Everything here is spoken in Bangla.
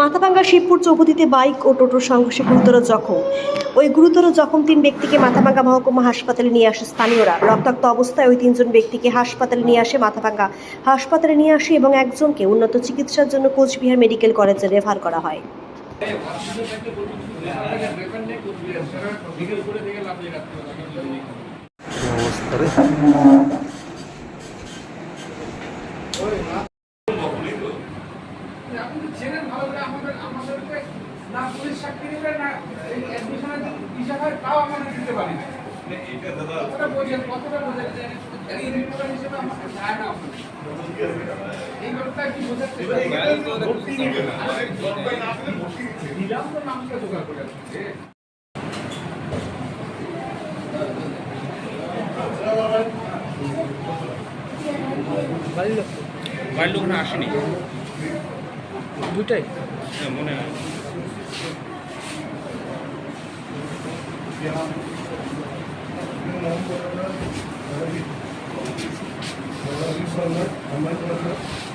মাথাভাঙ্গা শিবপুর চৌপতিতে বাইক ও টোটোর সংঘর্ষে গুরুতর জখম। ওই গুরুতর জখম তিন ব্যক্তিকে মাথাভাঙ্গা মহকুমা হাসপাতালে নিয়ে আসে স্থানীয়রা। রক্তাক্ত অবস্থায় ওই তিনজন ব্যক্তিকে হাসপাতালে নিয়ে আসে মাথাভাঙ্গা হাসপাতালে নিয়ে আসে এবং একজনকে উন্নত চিকিৎসার জন্য কোচবিহার মেডিকেল কলেজে রেফার করা হয়। আপনি তো ভালো করে আমাদের আমাদেরকে না পুলিশ সাক্ষী দিবে না এই অ্যাডমিশনের হিসাব হয় তাও আমরা দিতে পারি না। কতটা বোঝেন কতটা বোঝেন? যে এই রিপোর্টার হিসেবে আমাকে যায় না এই ব্যাপারটা কি বোঝাচ্ছে দিলাম তো নামটা জোগাড় করে আপনাকে। বাড়ির লোক না আসেনি। দুটাই হ্যাঁ, মনে হয়। আমরা